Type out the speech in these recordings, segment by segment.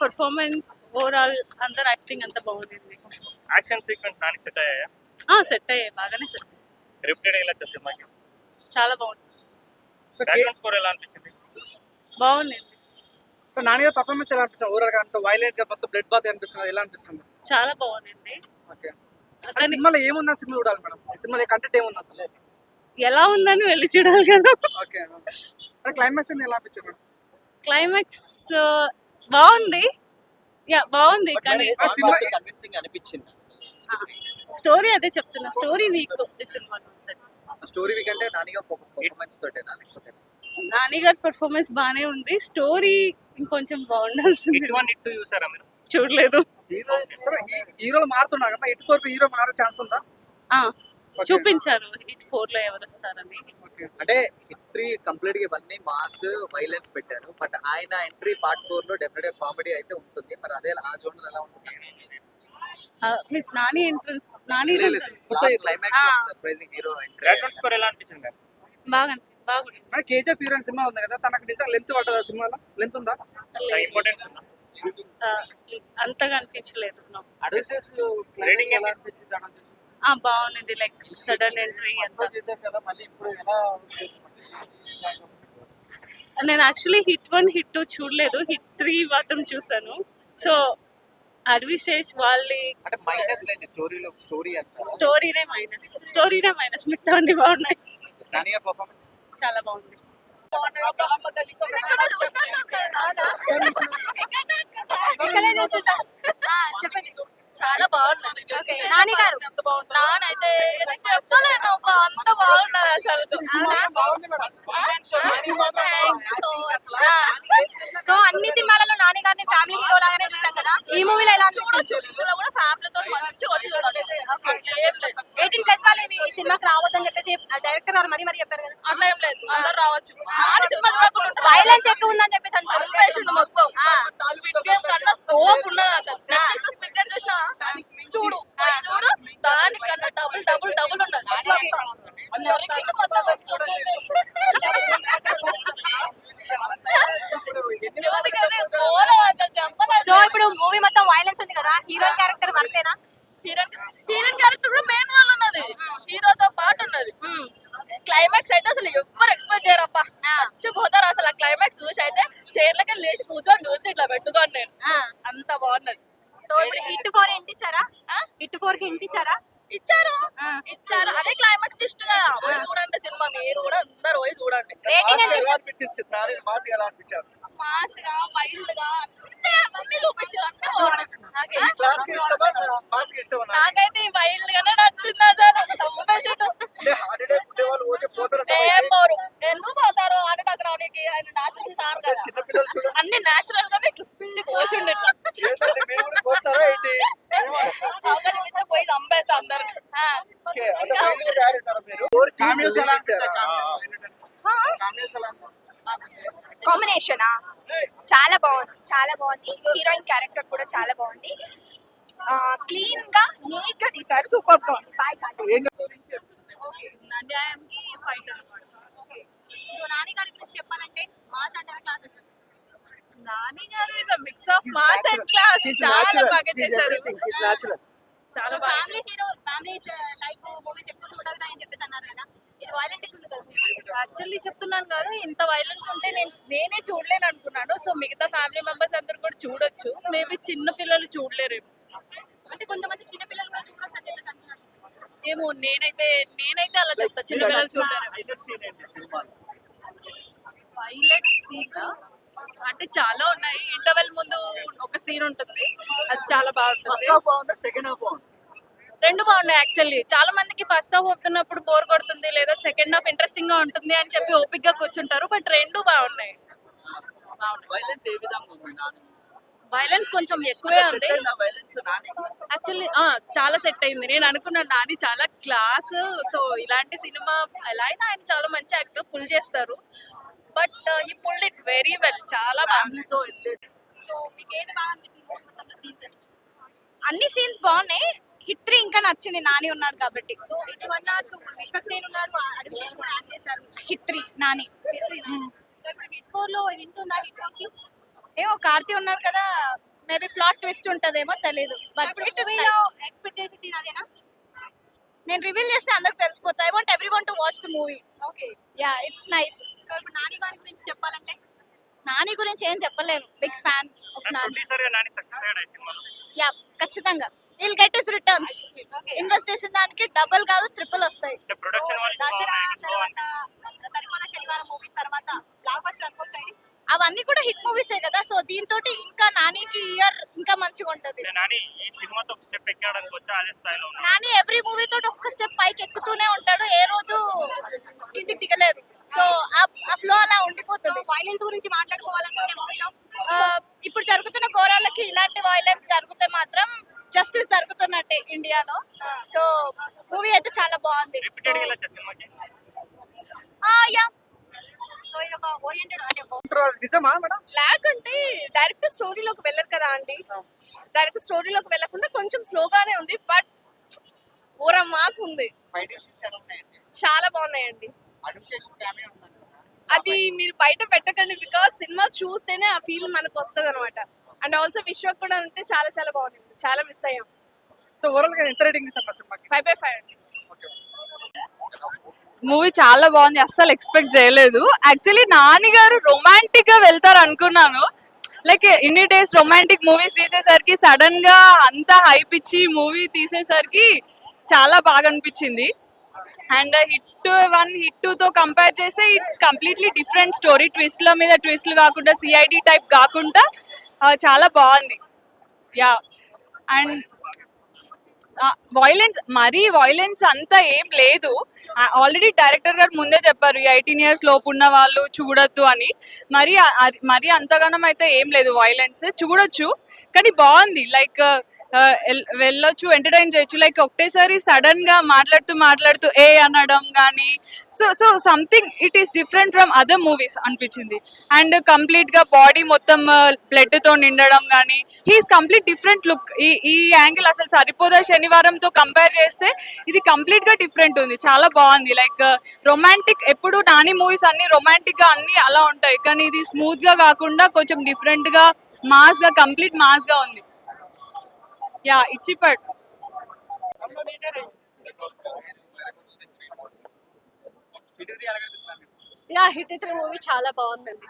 Performance overall అందరు acting అంతా బాగుండింది. యాక్షన్ సీక్వెన్స్ దానికి సెట్ అయ్యాయా? సెట్ అయ్యాయి. బాగానే సెట్ రిపీటెడ్ ఇలా సినిమాకి? చాలా బాగుంది. బ్యాక్గ్రౌండ్ స్కోర్ ఎలా అనిపించింది? బాగుంది నాన్నగారు పర్ఫార్మెన్స్ ఎలా అనిపిస్తుంది ఓవరాల్గా అంత వైలెంట్గా మొత్తం బ్లడ్ బాత్ అనిపిస్తుంది. ఎలా అనిపిస్తుంది? చాలా బాగుంది ఓకే సినిమాలో ఏముంది సినిమా చూడాలి మేడం? ఈ సినిమాలో కంటెంట్ ఏముంది అసలు? ఎలా ఉందని వెళ్ళి చూడాలి కదా. ఓకే అంటే క్లైమాక్స్ ఎలా అనిపించింది మేడం? క్లైమాక్స్ బాగుంది. యా బాగుంది. కానీ అనిపించింది? స్టోరీ? అదే చెప్తున్నా. స్టోరీ వీక్ ఈ సినిమాలో. స్టోరీ వీక్ అంటే నానిగా పర్ఫార్మెన్స్ తోటేనా? లేకపోతే నాని గారి పర్ఫార్మెన్స్ బాగానే ఉంది. స్టోరీ ఇంకొంచెం బాగుండాల్సింది. ఇట్ ఇట్ చూసారా మీరు? చూడలేదు. సరే హీ- హీరోలు మారుతున్నారు కదా ఇటు ఫోర్ హీరో మారే ఛాన్స్ ఉందా? ఆ, చూపించారు. హిట్ ఫోర్లో ఎవరు వస్తారని. అంటే హిట్ త్రీ కంప్లీట్గా ఇవన్నీ మాస్ వైలెన్స్ పెట్టారు. బట్ ఆయన ఎంట్రీ పార్ట్ ఫోర్లో డెఫినెట్గా కామెడీ అయితే ఉంటుంది. మరి అదే ఆ జోన్ ఎలా ఉంటుంది? Means Nani entrance Nani climax. Surprising hero entry score ఎలా అనిపించింది బాగా బాగుంది మరి కేజీఎఫ్ హీరో సినిమా ఉంది కదా తనకు నిజంగా లెంత్ పడుతుందా సినిమాలో? లెంత్ ఉందా? ఇంపార్టెన్స్ అంతగా అనిపించలేదు నాకు. బాగుంది. లైక్ సడన్ ఎంట్రీ అంతా. నేను actually hit one hit two చూడలేదు. హిట్ త్రీ మాత్రం చూసాను సో అడ్విశేష్ వాళ్ళ స్టోరీనే మైనస్ స్టోరీనే మైనస్ మిగతా అన్ని బాగున్నాయి. చాలా బాగుంది. చెప్పండి. చాలా బాగున్నది ఓకే నాని గారు. నానైతే నేను చెప్పలేను అంత బాగున్నది అసలు. సో అన్ని సినిమాలలో నాని గారిని ఫ్యామిలీ హీరో లాగానే చూసాం కదా. ఈ మూవీలో ఎలా చూడొచ్చు. ఇందులో కూడా ఫ్యామిలీతో మంచిగా వచ్చి చూడొచ్చు. ఎయిటీన్ ప్లస్ వాళ్ళు ఈ- సినిమాకి రావద్దని చెప్పేసి డైరెక్టర్ గారు మరీ మరీ చెప్పారు కదా. అట్లా ఏం లేదు. అందరు రావచ్చు. నాని సినిమా చూడకుండా? వైలెన్స్ ఎక్కువ ఉందని చెప్పేసి అంటారు మొత్తం. కన్నా తోపున్నది అసలు. చూడు చూడు దానికన్నా డబుల్ డబుల్ డబుల్ ఉన్నది నరికిండు మొత్తం. మ్యూజిక్ అయితే ఘోరం అసలు చెప్పలేదు సో ఇప్పుడు మూవీ మొత్తం వైలెన్స్ ఉంది కదా హీరోయిన్ క్యారెక్టర్ వర్తేనా హీరోయిన్ హీరోయిన్ క్యారెక్టర్ కూడా మెయిన్ రోల్ ఉన్నది హీరోతో పాటు ఉన్నది క్లైమాక్స్ అయితే అసలు ఎవ్వరు ఎక్స్పెక్ట్ చేయరప్పా ఆ. చచ్చిపోతారు అసలు ఆ క్లైమాక్స్ చూసి అయితే చైర్లకి లేచి కూర్చొని చూసి ఇట్లా పెట్టుకోండి నేను అంత బాగున్నది సో ఇప్పుడు హిట్ ఫోర్ ఎంట్ ఇచ్చారా హిట్ ఫోర్కి ఎంట్ ఇచ్చారా. ఇచ్చారు. ఇచ్చారు. అదే క్లైమాక్స్ టెస్ట్ కదా. పోయి చూడండి సినిమా. మీరు కూడా అందరు పోయి చూడండి. రేటింగ్ అనిపించింది? మాస్ ఎలా అనిపించారు? మాస్గా వైల్డ్గా అన్ని అన్ని చూపించారు. అన్ని బాగున్నాయి నాకైతే ఈ వైల్డ్ గానే నచ్చింది అసలు అంటే హార్ట్ అటాక్ ఉండే వాళ్ళు ఓకే పోతారు ఏం పోరు ఎందుకు పోతారు హార్ట్ అటాక్ రావడానికి ఆయన నాచురల్ స్టార్ కదా చిన్న పిల్లలు చూడ అన్ని నాచురల్ గానే ఇట్లా పిచ్చి కోసిండు ఇట్లా ఏంటంటే మీరు కూడా పోతారా ఏంటి అవకాశం ఇస్తే పోయి చంపేస్తా అందరిని ఓకే అంటే ఫైనల్ తయారవుతారా మీరు కామెంట్స్ ఎలా కామెంట్స్ ఎలా కాంబినేషనా చాలా బాగుంది చాలా బాగుంది. హీరోయిన్ క్యారెక్టర్ కూడా చాలా బాగుంది. క్లీన్గా నీట్గా తీసారు సూపర్గా ఉంది బాయ్ న్యాయంకి ఫైట్ అనమాట. ఓకే. సో నాని గారి గురించి చెప్పాలంటే మాస్ అంటారా క్లాస్ అంటారా. Nani garu is a mix of mass and class. చాలా బాగా చేశారు. చాలా family hero family type movies ఎక్కువ సూట్ అవుతాయని చెప్పేసి అన్నారు కదా ఇది వైలెంట్ ఉంది కదా యాక్చువల్లీ చెప్తున్నాను కదా ఇంత వైలెన్స్ ఉంటే నేను నేనే చూడలేను అనుకున్నాను. సో మిగతా ఫ్యామిలీ మెంబర్స్ అందరు కూడా చూడొచ్చు. మేబీ చిన్న పిల్లలు చూడలేరేమో అంటే కొంతమంది చిన్న పిల్లలు కూడా చూడొచ్చు అని చెప్పేసి అంటున్నారు. ఏమో నేనైతే నేనైతే అలా చెప్తా. చిన్న పిల్లలు చూడలేరు. పైలట్ సీన్ అంటే చాలా ఉన్నాయి. ఇంటర్వెల్ ముందు ఒక సీన్ ఉంటుంది. అది చాలా బాగుంటుంది. బాగుందా? సెకండ్ హాఫ్ బాగుంది? రెండు బాగున్నాయి యాక్చువల్లీ చాలా మందికి ఫస్ట్ హాఫ్ అవుతున్నప్పుడు బోర్ కొడుతుంది లేదా సెకండ్ హాఫ్ ఇంట్రెస్టింగ్గా ఉంటుంది అని చెప్పి ఓపిక్గా కూర్చుంటారు బట్ రెండు బాగున్నాయి. వైలెన్స్ కొంచెం ఎక్కువే ఉంది. వైలెన్స్ నాని? యాక్చువల్లీ చాలా సెట్ అయింది. నేను అనుకున్నాను నాని చాలా క్లాస్ సో ఇలాంటి సినిమా ఎలా అయినా ఆయన చాలా మంచి యాక్టర్ పుల్ చేస్తారు. బట్ ఈ పుల్ ఇట్ వెరీ వెల్ చాలా బాగా ఫ్యామిలీతో వెళ్ళే సో మీకు ఏది బాగా అనిపిస్తుంది movie మొత్తంలో సీన్స్ అన్ని సీన్స్ బాగున్నాయి. హిట్ త్రీ ఇంకా నచ్చింది. నాని ఉన్నాడు కాబట్టి. So hit one or two Vishwak Sen ఉన్నారు అడివిశేష్ కూడా యాక్ట్ చేశారు. Hit three Nani. సో ఇప్పుడు హిట్ ఫోర్లో హిట్ ఉందా హిట్ ఫోర్కి ఏమో కార్తీ ఉన్నారు కదా. మేబీ ప్లాట్ ట్విస్ట్ ఉంటదేమో తెలీదు. బట్ ఇప్పుడు ఇట్ ఇస్ మూవీలో ఎక్స్పెక్ట్ చేసే సీన్ అదేనా? నేను రివీల్ చేస్తే అందరికి తెలిసిపోతాయి I want everyone to watch the movie okay. Ya it's nice so ఇప్పుడు నాని గారి గురించి చెప్పాలంటే? నాని గురించి ఏం చెప్పలేను big fan of Nani. Ya ఖచ్చితంగా. Will get is returns invest చేసిన దానికి డబుల్ కాదు ట్రిపుల్ వస్తాయి. ఇది. అవన్నీ కూడా హిట్ మూవీసే కదా. సో దీంతో ఇంకా నానికి ఇయర్ ఇంకా మంచిగా ఉంటది. నాని ఎవ్రీ మూవీ తోటి ఒక్క స్టెప్ పైకి ఎక్కుతూనే ఉంటాడు. ఏ రోజు కిందికి దిగలేదు. సో ఆ ఫ్లో అలా ఉండిపోతుంది. వైలెన్స్ గురించి మాట్లాడుకోవాలనుకుంటే ఇప్పుడు జరుగుతున్న ఘోరాలకి ఇలాంటి వైలెన్స్ జరిగితే మాత్రం జస్టిస్ జరుగుతున్నట్టే ఇండియాలో సో మూవీ అయితే చాలా బాగుంది. అంటే లాగ్ అంటే డైరెక్ట్ స్టోరీలోకి వెళ్ళరు కదా అండి. డైరెక్ట్ స్టోరీలోకి వెళ్ళకుండా కొంచెం స్లోగానే ఉంది బట్ ఊర మాస్ ఉంది. చాలా బాగున్నాయండి. అది మీరు బయట పెట్టకండి బికాస్ సినిమా చూస్తేనే ఆ ఫీల్ మనకు వస్తుంది అనమాట అండ్ ఆల్సో విశ్వక్ కూడా ఉంటే చాలా చాలా బాగుంది. చాలా మిస్ అయ్యాం. సో ఓవరాల్గా ఎంత రేటింగ్ ఇస్తారు సినిమాకి? ఫైవ్ బై ఫైవ్ అండి మూవీ చాలా బాగుంది అస్సలు ఎక్స్పెక్ట్ చేయలేదు. యాక్చువల్లీ నాని గారు రొమాంటిక్గా వెళ్తారు అనుకున్నాను. లైక్ ఇన్ని డేస్ రొమాంటిక్ మూవీస్ తీసేసరికి సడన్గా అంతా హైప్ ఇచ్చి మూవీ తీసేసరికి చాలా బాగా అనిపించింది. And hit one hit two తో కంపేర్ చేస్తే ఇట్స్ కంప్లీట్లీ డిఫరెంట్ స్టోరీ ట్విస్ట్ల మీద ట్విస్ట్లు కాకుండా సిఐడి టైప్ కాకుండా చాలా బాగుంది. యా అండ్ వైలెన్స్ మరీ వైలెన్స్ అంతా ఏం లేదు. ఆల్రెడీ డైరెక్టర్ గారు ముందే చెప్పారు ఎయిటీన్ ఇయర్స్ లోపు ఉన్న వాళ్ళు చూడొద్దు అని. మరీ మరీ అంతగానం అయితే ఏం లేదు వైలెన్స్ చూడొచ్చు కానీ బాగుంది. లైక్ వెళ్ళొచ్చు ఎంటర్టైన్ చేయొచ్చు. లైక్ ఒకటేసారి సడన్గా మాట్లాడుతూ మాట్లాడుతూ ఏ అనడం కానీ so so something it is different from other movies అనిపించింది. అండ్ కంప్లీట్గా బాడీ మొత్తం బ్లడ్తో నిండడం కానీ హీస్ కంప్లీట్ డిఫరెంట్ లుక్. ఈ ఈ యాంగిల్ అసలు సరిపోదా శనివారంతో కంపేర్ చేస్తే ఇది కంప్లీట్గా డిఫరెంట్ ఉంది. చాలా బాగుంది. లైక్ రొమాంటిక్ ఎప్పుడు నాని మూవీస్ అన్ని రొమాంటిక్గా అన్ని అలా ఉంటాయి. కానీ ఇది స్మూత్గా కాకుండా కొంచెం డిఫరెంట్గా మాస్గా కంప్లీట్ మాస్గా ఉంది. యా ఇచ్చిపడ్ యా హిట్ త్రీ మూవీ చాలా బాగుందండి.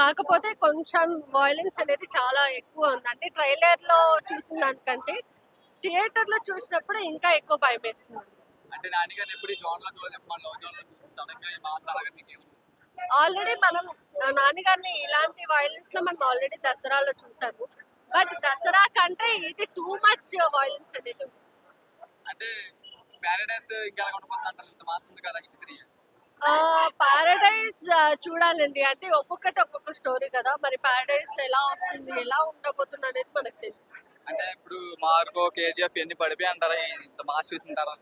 కాకపోతే కొంచెం వైలెన్స్ అనేది చాలా ఎక్కువ ఉంది. అంటే ట్రైలర్లో చూసిన దానికంటే థియేటర్లో చూసినప్పుడు ఇంకా ఎక్కువ భయం వేస్తుంది? ఆల్రెడీ మనం నాన్నగారిని ఇలాంటి వైలెన్స్లో మనం ఆల్రెడీ దసరాలో చూసాము. బట్ దసరా కంటే ఇది టూ మచ్ వైలెన్స్ అనేది. అంటే ప్యారడైస్ ఇంకా పారడైజ్ చూడాలండి. అంటే ఒక్కొక్కటి ఒక్కొక్క స్టోరీ కదా. మరి పారడైజ్ ఎలా వస్తుంది ఎలా ఉండబోతుంది అనేది మనకు తెలియదు అంటే ఇప్పుడు మార్గో కేజీఎఫ్ ఎన్ని పడిపోయి అంటారా? ఇంత మాస్ చూసిన తర్వాత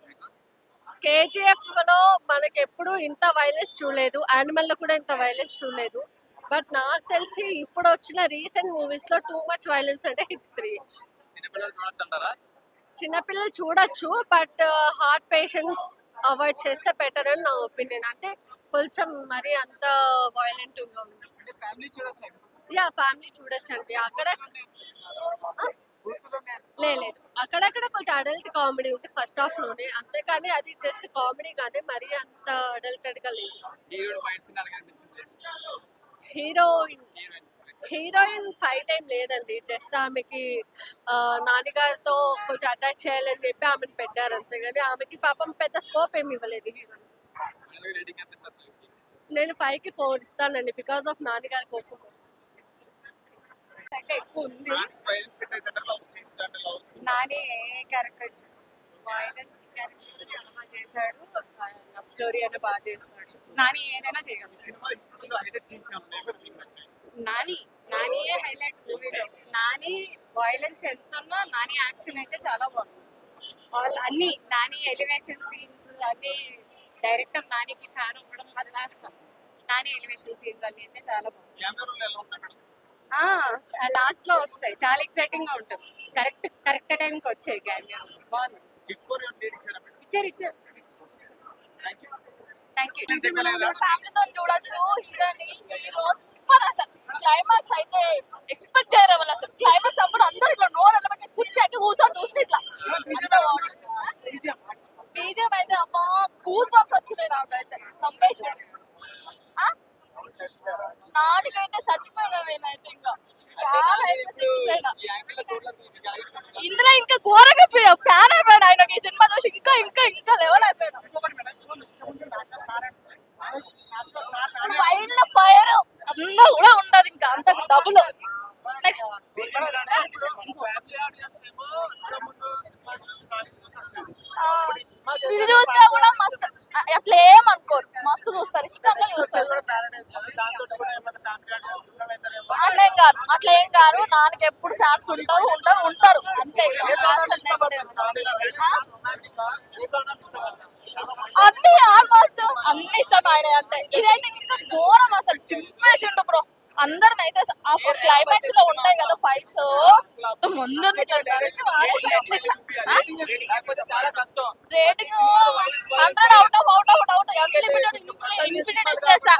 కేజీఎఫ్లో మనకి ఎప్పుడు ఇంత వైలెన్స్ చూడలేదు. యానిమల్లో కూడా ఇంత వైలెన్స్ చూడలేదు. బట్ నాకు తెలిసి ఇప్పుడు వచ్చిన రీసెంట్ మూవీస్లో టూ మచ్ వైలెన్స్ అంటే హిట్ త్రీ. చిన్నపిల్లలు చూడొచ్చు బట్ హార్ట్ పేషెంట్స్ అవాయిడ్ చేస్తే బెటర్ అని నా ఒపీనియన్. అంటే కొంచెం మరి అంత వైలెంట్గా ఉంది. యా ఫ్యామిలీ చూడొచ్చు అండి అక్కడ లేదు. అక్కడక్కడ కొంచెం అడల్ట్ కామెడీ ఉంది ఫస్ట్ హాఫ్లోనే అంతేకాని అది జస్ట్ కామెడీ కానీ మరీ అంత అడల్టెడ్గా లేదు heroine heroine heroine heroine fight ఏం లేదండి. జస్ట్ ఆమెకి నాన్నగారితో కొంచెం అటాచ్ చేయాలని చెప్పి ఆమెను పెట్టారు అంతేగాని ఆమెకి పాపం పెద్ద స్కోప్ ఏమి ఇవ్వలేదు హీరో. అలాగే రేటింగ్ ఎంత ఇస్తారు filmకి? నేను ఫైవ్కి ఫోర్ ఇస్తానండి బికాస్ ఆఫ్ నాన్నగారి కోసం. అయితే ఎక్కువ ఉంది. Nani a character violence character చాలా బాగా చేశాడు. లవ్ స్టోరీ అంటే బాగా చేస్తాడు నాని ఏదైనా చేయగలడు. నాని నానియే హైలైట్ మూవీలో నాని వైలెన్స్ ఎంత ఉన్నా నాని యాక్షన్ అయితే చాలా బాగుంది. ఆల్ అన్ని నాని ఎలివేషన్ సీన్స్ అన్ని డైరెక్టర్ నానికి ఫ్యాన్ అవ్వడం వల్ల నాని ఎలివేషన్ సీన్స్ అన్ని అయితే చాలా బాగుంది. లాస్ట్లో వస్తాయి. చాలా ఎక్సైటింగ్గా ఉంటుంది కరెక్ట్ కరెక్ట్ టైం కి వచ్చాయి క్యామియో బాగుంది. ఇచ్చారు? ఇచ్చారు థ్యాంక్ యూ ఫ్యామిలీతో చూడొచ్చు హీరోని హీరో సూపర్ అసలు. క్లైమాక్స్ అయితే ఎక్స్పెక్ట్ చేయరు వాళ్ళు అసలు. క్లైమాక్స్ అప్పుడు అందరూ ఇట్లా నోరు వెళ్ళబట్టి కూర్చాకి కూర్చొని చూసిన ఇట్లా. బీజం అయితే అబ్బా కూస్ బంప్స్ వచ్చినాయి నాకైతే. పంపేసాడు నాటికైతే చచ్చిపోయినా నేనైతే ఇంకా. ఇందులో ఇంకా ఘోరంగా ఫ్యాన్ అయిపోయాను ఆయనకి ఈ సినిమా చూసి ఇంకా ఇంకా ఇంకా లెవెల్ అయిపోయాను. వైల్డ్ ఫైర్ అంతా కూడా ఉండదు ఇంకా. అంత డబుల్ నెక్స్ట్ ఇది చూస్తే కూడా మస్తు. అట్లా ఏమనుకోరు మస్తు చూస్తారు. ఇష్టంగా చూస్తారు. అట్లా ఏం కాదు. అట్లా ఏం కాదు. నాన్నకి ఎప్పుడు ఫ్యాన్స్ ఉంటారు ఉంటారు ఉంటారు. అంతే? అన్ని ఆల్మోస్ట్ అన్ని ఇష్టం ఆయన అంటే. ఇదైతే ఇంకా ఘోరం అసలు. చింపేసిండు బ్రో. అందరం అయితే ఆ క్లైమాక్స్లో ఉంటాయి కదా ఫైట్స్ ముందు rating hundred out of out out out infinite infinite ఇచ్చేస్తా